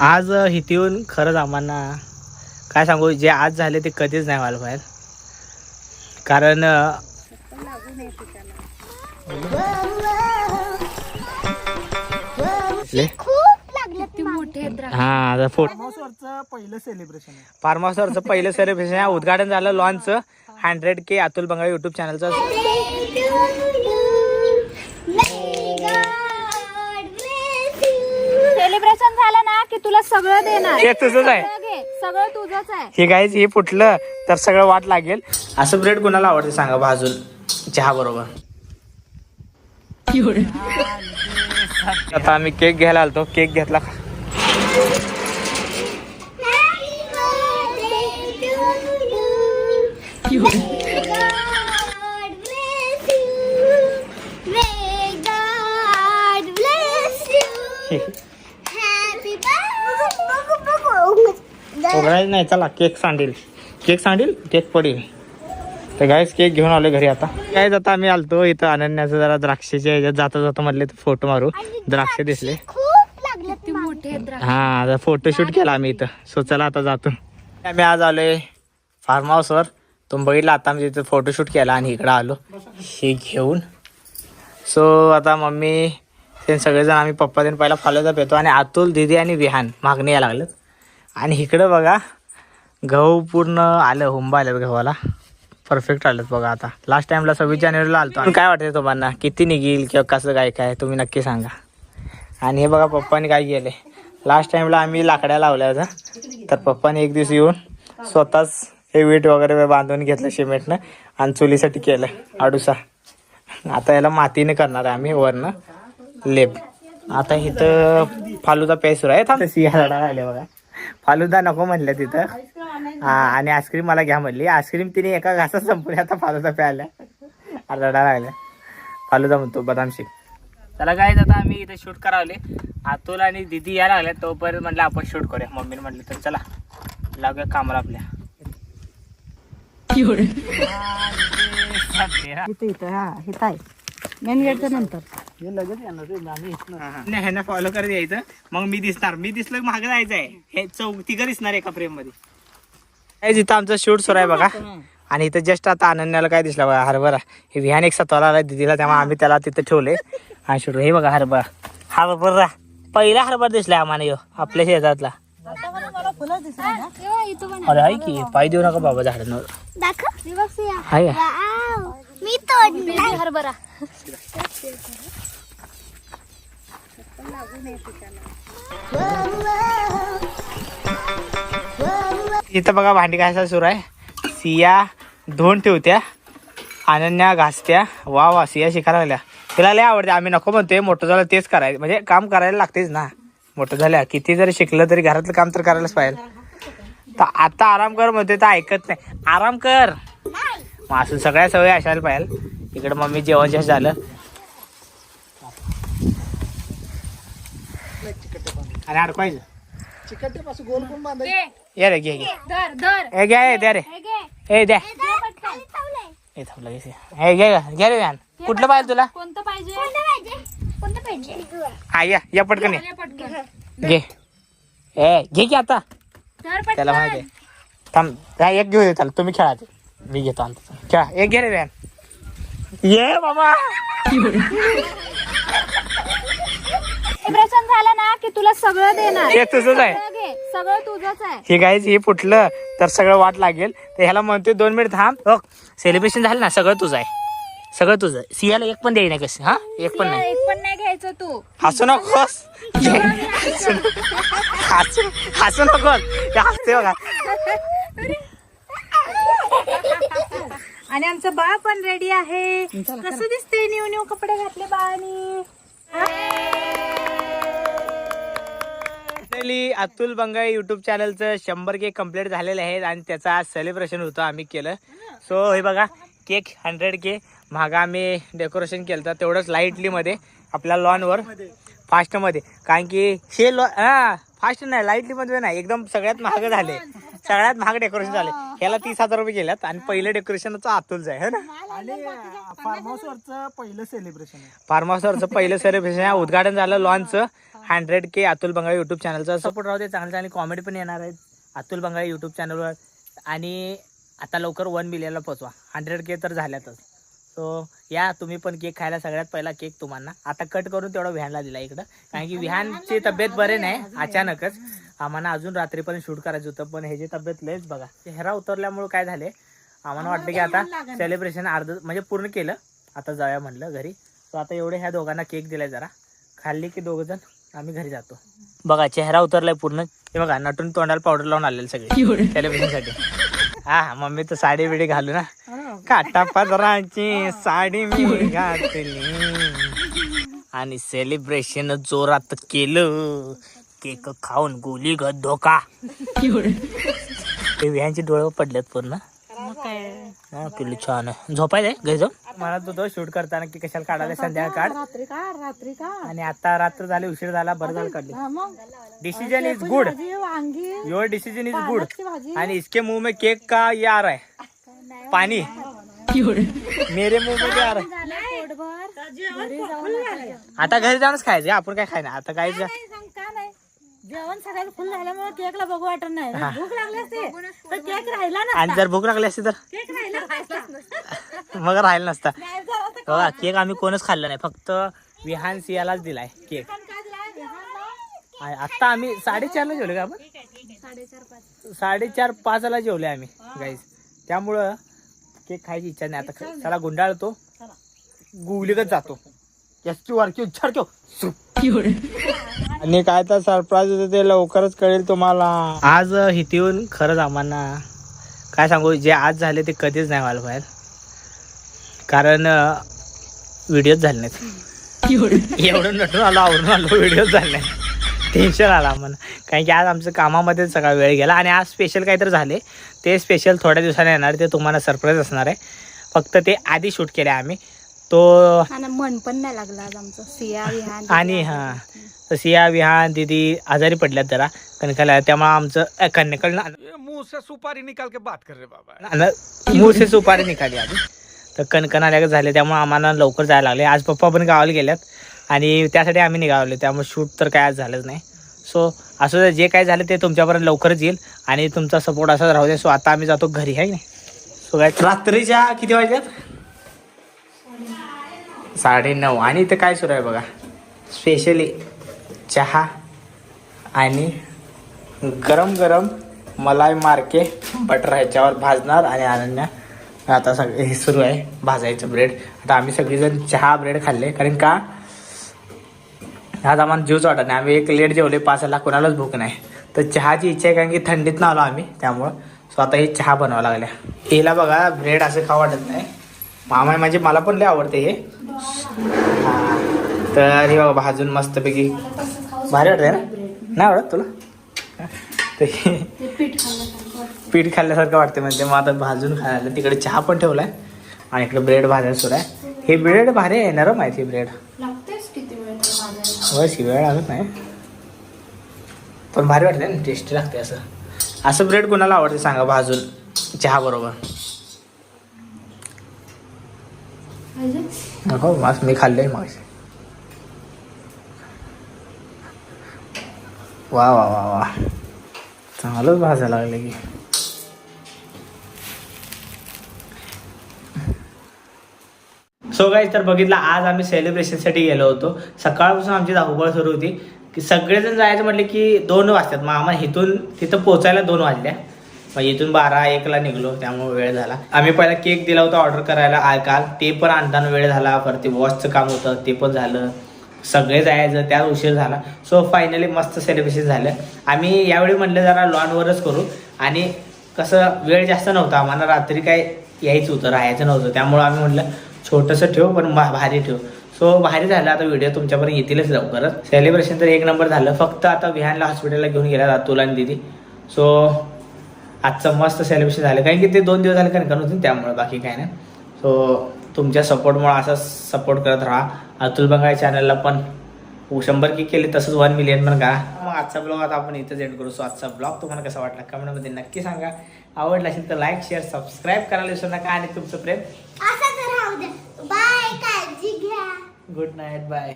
आज अ, इथे येऊन खरंच आम्हाला काय सांगू जे आज झाले ते कधीच नाही व्हायला पाहिजे. कारण अ, हा पहिलं सेलिब्रेशन फार्म हाऊसवरचं पहिलं सेलिब्रेशन आहे. उद्घाटन झालं launch hundred K Atul Bangal YouTube चॅनलचं की तुला सगळं देणार. हे तुझंच आहे. सगळं घे. सगळं तुझंच आहे. हे गाईज हे फुटलं तर सगळं वाट लागेल. असं ब्रेड कोणाला आवडते सांगा भाजून चहा बरोबर. आता आम्ही केक घ्यायला आलतो. केक घेतला. ओरडायचं नाही चला केक सांडील. केक सांडील केक पडेल. तर गायच केक घेऊन आलो घरी आता. काय आता आम्ही आलतो इथं अनन्याचं जरा द्राक्षाच्या ह्याच्यात जाता जाता म्हटले फोटो मारू. द्राक्ष दिसले. हा आता फोटोशूट केला आम्ही इथं. सो चला आता जातो. आम्ही आज आलोय फार्म हाऊसवर तुम्ही बघितलं आता आम्ही तिथं फोटोशूट केला आणि इकडं आलो. हे घेऊन. सो आता मम्मी ते सगळेजण आम्ही पप्पा त्यांनी पहिला फॉलोचा पेतो आणि अतुल दिदी आणि विहान मागणी यायला लागलेत. आणि इकडं बघा गहू पूर्ण आलं हुंबा आल्यात गव्हाला. परफेक्ट आलं बघा आता. लास्ट टाइमला सव्वीस जानेवारीला आलतो आणि काय वाटतं तुम्हाला? किती निघील किंवा कसं काय काय तुम्ही नक्की सांगा. आणि हे बघा पप्पाने काय केले लास्ट टाइमला आम्ही लाकड्या लावल्या होत्या. तर पप्पाने एक दिवस येऊन स्वतःच हे वीट वगैरे बांधून घेतलं सिमेंटनं आणि चुलीसाठी केलं आडूसा. आता याला मातीने करणार आहे आम्ही वरनं लेप. आता इथं फालूचा पेसूर आहे. थांब. सिया झाडा राहिले बघा. फालुदा नको म्हणलं तिथं. हा आणि आईस्क्रीम मला घ्या म्हणली. आईस्क्रीम तिने एका घासात संपली आता फालुदा प्यायला. रडा लागल्या फालुदा म्हणतो बदाम शेक. चला काय आता आम्ही इथे शूट करावले. अतुल आणि दिदी यायला लागल्या तोपर्यंत म्हटलं आपण शूट करूया. मम्मीने म्हटलं तर चला लागूया कामाला आपल्या. इथं इथं हा इथं आहे मेन गेटच्या नंतर. हे लगेच येणार रे आम्ही इथनं. नाही ह्यांना फॉलो करत यायचं. मग मी दिसणार. मी दिसलं की मागे जायचं आहे. हे चौक तिघं दिसणार एका फ्रेममध्ये. काय जिथं आमचं शूट सुरू आहे बघा. आणि इथं जस्ट आता अनन्याला काय दिसलं बघा हरभरा. हे विहान एक सतवाला आला दिदीला तेव्हा आम्ही त्याला तिथं ठेवले. हा शूट हे बघा हरभरा. हरभरा. पहिला हरभरा दिसला आम्हाला ह्यो, आपल्या शेतातला इथं अरे आहे की. पाय देऊ नका बाबा झाडांवर. हे का? मी तोडली हरभरा. इथं बघा भांडी घासायला सुरू आहे. सिया धुवून ठेवत्या. अनन्या घासत्या. वा वा सिया शिकायला लागल्या. तिला लय आवडते. आम्ही नको म्हणतोय. मोठं झालं तेच करायचं म्हणजे काम करायला लागतेच ना. मोठं झाल्या. किती जरी शिकलं तरी घरातलं काम तर करायलाच पाहिजे. तर आता आराम कर म्हणतोय तर ऐकत नाही. आराम कर. मग असं सगळ्या सवय असायला पाहिजे. इकडे मम्मी जेवण जेवण झालं. आणि अडकवायचं गोल पण बांधायचं ये रे घे घे. घ्या द्या रे. हे द्या. हे थांबलं हे घे. ग, घे रे व्यान. कुठलं पाहिजे तुला? कोणतं पाहिजे? कोणतं पाहिजे? हा या या पटकन ये. घे. ए घे की आता? त्याला पटकन. माहिती आहे. थांब हा एक घेऊ दे त्याला तुम्ही खेळा ते. मी घेतो आणतो खेळा एक घे रे व्यान ये बाबा सेलिब्रेशन झालं ना की तुला सगळं देणार. हे तुझंच आहे. सगळं घे. सगळं तुझंच आहे. हे गाईज हे फुटलं तर सगळं वाट लागेल. तर ह्याला म्हणतोय दोन मिनिट थांब. बघ सेलिब्रेशन झालं ना सगळं तुझं आहे. सगळं तुझं आहे. सियाला एक पण द्याय नाही कसं हा? एक पण नाही. एक पण नाही घ्यायचं तू. हसू नकोस हसू. हसू नकोस हे हसते बघा. आणि आमचं बाळ पण रेडी आहे. कसं दिसते न्यू न्यू कपडे घातले बाळानी? फायनली अतुल बंगाई युट्यूब चॅनलचं शंभर केक कंप्लीट झालेले आहेत आणि त्याचं आज सेलिब्रेशन होतं आम्ही केलं. सो हे बघा केक हंड्रेड के मागा आम्ही डेकोरेशन केलं तर तेवढंच लाईटलीमध्ये आपल्या लॉनवर फास्टमध्ये कारण की हे लॉ हां फास्ट नाही लाईटलीमध्ये नाही एकदम सगळ्यात महाग झाले. सगळ्यात महाग डेकोरेशन झाले. ह्याला तीस हजार रुपये गेल्यात आणि पहिलं डेकोरेशनचं अतुलचं आहे है ना? आणि फार्म हाऊसवरचं पहिलं सेलिब्रेशन आहे. फार्म हाऊसवरचं पहिलं सेलिब्रेशन आहे. उद्घाटन झालं लॉन्चचं hundred K Atul Bangale YouTube चॅनलचा सपोर्ट राहू दे चांगले चांगले कॉमेडी पण येणार आहेत. अतुल बंगाळे युट्यूब चॅनलवर आणि आता लवकर वन मिलियनला पोचवा हंड्रेड के तर झाल्यातच. सो या तुम्ही पण केक खायला सगळ्यात पहिला केक तुम्हाला. आता कट करून तेवढा विहानला दिला इकडं. कारण की विहानची तब्येत बरे नाही अचानकच. आम्हाला अजून रात्रीपर्यंत शूट करायचं होतं पण ह्याची तब्येत लयच बघा. चेहरा उतरल्यामुळे काय झाले? आम्हाला वाटतं की आता सेलिब्रेशन अर्ध म्हणजे पूर्ण केलं. आता जाऊया म्हणलं घरी. सो आता एवढे ह्या दोघांना केक दिलाय जरा. खाल्ली की दोघ जण आम्ही घरी जातो. बघा चेहरा उतरलाय पूर्ण. हे बघा नटून तोंडाला पावडर लावून आलेले सगळे. सेलिब्रेशनसाठी. हा हा, मम्मी तर साडी बिडी घालू ना. काटा पदराची साडी मी घातली. आणि सेलिब्रेशन जोरात केलं. केक खाऊन गोली ग धोका. ते विहांचे डोळे पडलेत पूर्ण. हा पिल्लू छान आहे. झोपायचं आहे घरी जाऊन. मला तो शूट करताना की कशाला काढायला संध्याकाळ रात्री का रात्री का आणि आता रात्र झाली उशीर झाला बरं झालं काढली. मग. Decision is good your decision is good आणि इसके मुंह में केक का ये आ रहा है पानी मेरे मुंह में क्या आ रहा है आता घरी जाऊनच खायचं आपण काय खायना आता काय जेवण सगळ्यात फुल झाल्यामुळे केकला बघू वाटत नाही. भूक लागली असते. तर केक राहिला ना आणि जर भूक लागली असती तर? केक राहिला मग राहिलं नसता. बघा केक आम्ही कोणच खाल्लं नाही. फक्त विहान सियालाच दिलाय केक. काय आता आम्ही साडेचारला जेवले का आपण? साडेचार पाचला जेवले आम्ही गाईज त्यामुळं केक खायची इच्छा नाही. आता चला गुंडाळतो. गुगलीकच जातो. याची वारकी उच्चार क्यों आणि काय तर सरप्राईज होतं ते लवकरच कळेल तुम्हाला. आज इथे येऊन खरंच आम्हाला काय सांगू जे आज झाले ते कधीच नाही व्हायला पाहिजे. कारण व्हिडिओच झाले नाहीत. एवढं नटून आलो आवरून आलो व्हिडिओ झाले नाही टेन्शन आलं आम्हाला. कारण की आज आमचं कामामध्ये सगळा वेळ गेला आणि आज स्पेशल काहीतरी झाले. ते स्पेशल थोड्या दिवसाने येणार ते तुम्हाला सरप्राईज असणार आहे. फक्त ते आधी शूट केले आम्ही. तो मन पण नाही लागलं आज आमचं. सिया विहान आणि हां तर सिया विहान दिदी आजारी पडल्यात जरा. कणकाला त्यामुळे आमचं कणकल मुंह से सुपारी निकाल के बात कर रहे बाबा. न- मूळ से सुपारी निघाली आधी. तर कणकण आल्या झाले त्यामुळे आम्हाला लवकर जायला लागले. आज पप्पा पण गावाला गेल्यात. आणि त्यासाठी आम्ही निघावले त्यामुळे शूट तर काय आज झालंच नाही. सो असं जे काय झालं ते तुमच्यापर्यंत लवकरच येईल. आणि तुमचा सपोर्ट असाच राहू दे सो आता आम्ही जातो घरी आहे नाही? सो काय रात्रीच्या किती वाजल्यात? साडे नऊ आणि इथं काय सुरू आहे बघा? स्पेशली चहा आणि गरम गरम मलाई मार्के बटर ह्याच्यावर भाजणार आणि अनन्या आता सगळे हे सुरू आहे भाजायचं ब्रेड आता आम्ही सगळेजण चहा ब्रेड खाल्ले. कारण का? आज आम्हाला जीवच वाटत नाही. आम्ही एक लेट जेवले पाचला कोणालाच भूक नाही. तर चहाची इच्छा आहे कारण की थंडीत ना आलो आम्ही त्यामुळं. सो आता चहा बनवावं लागल्या. हिला बघा ब्रेड असं खावं वाटत नाही. मामा म्हणजे मला पण लय आवडते हे. हा. तर हे बघा भाजून मस्तपैकी भारी वाटतंय ना? नाही आवडत तुला? ते पीठ खाल्ल्यासारखं वाटते म्हणजे मग आता भाजून खायला. तिकडे चहा पण ठेवलाय आणि इकडे ब्रेड भाजायला सुरू आहे. हे ब्रेड भारी आहे नरम आहे ती ब्रेड. बस वेळ लागत नाही. पण भारी वाटते ना टेस्टी लागते असं. असं ब्रेड कोणाला आवडते सांगा भाजून चहा बरोबर? हो मग मी खाल्ले मग वा वा वा वा. चांगलंच भाजायला लागले की. सो गाईज तर बघितलं आज आम्ही सेलिब्रेशनसाठी गेलो होतो. सकाळपासून आमची धावपळ सुरू होती. की सगळेजण जायचं म्हटलं की दोन वाजतात. मग आम्हाला इथून तिथं पोचायला दोन वाजल्या मग इथून बारा एकला निघलो त्यामुळे वेळ झाला. आम्ही पहिला केक दिला होता ऑर्डर करायला काल. ते पण आणताना वेळ झाला परत ते वॉचचं काम होतं ते पण झालं. सगळे जायचं त्यात उशीर झाला. सो फायनली मस्त सेलिब्रेशन झालं. आम्ही यावेळी म्हटलं जरा लॉनवरच करू. आणि कसं वेळ जास्त नव्हता. आम्हाला रात्री काय यायचं होतं राहायचं नव्हतं. त्यामुळं आम्ही म्हटलं छोटंसं ठेव पण भारी ठेव. सो भारी झालं. आता व्हिडिओ तुमच्यापर्यंत येतीलच लवकरच. सेलिब्रेशन तर एक नंबर झालं. फक्त आता विहानला हॉस्पिटलला घेऊन गेला तुला आणि दिदी. सो आजचं मस्त सेलिब्रेशन झालं. कारण की ते दोन दिवस झाले कणकण होते त्यामुळे बाकी काय नाही. सो तुमच्या सपोर्टमुळे असं सपोर्ट करत राहा. अतुल बंगाळ चॅनलला पण. शंभर की केले तसंच वन मिलियन पण करा मग आजचा ब्लॉग आता आपण इथंच एंड करू. सो आजचा ब्लॉग तुम्हाला कसा वाटला कमेंटमध्ये नक्की सांगा. आवडला असेल तर लाईक शेअर सबस्क्राईब करायला विसरू नका. आणि तुमचं प्रेम. Good night bye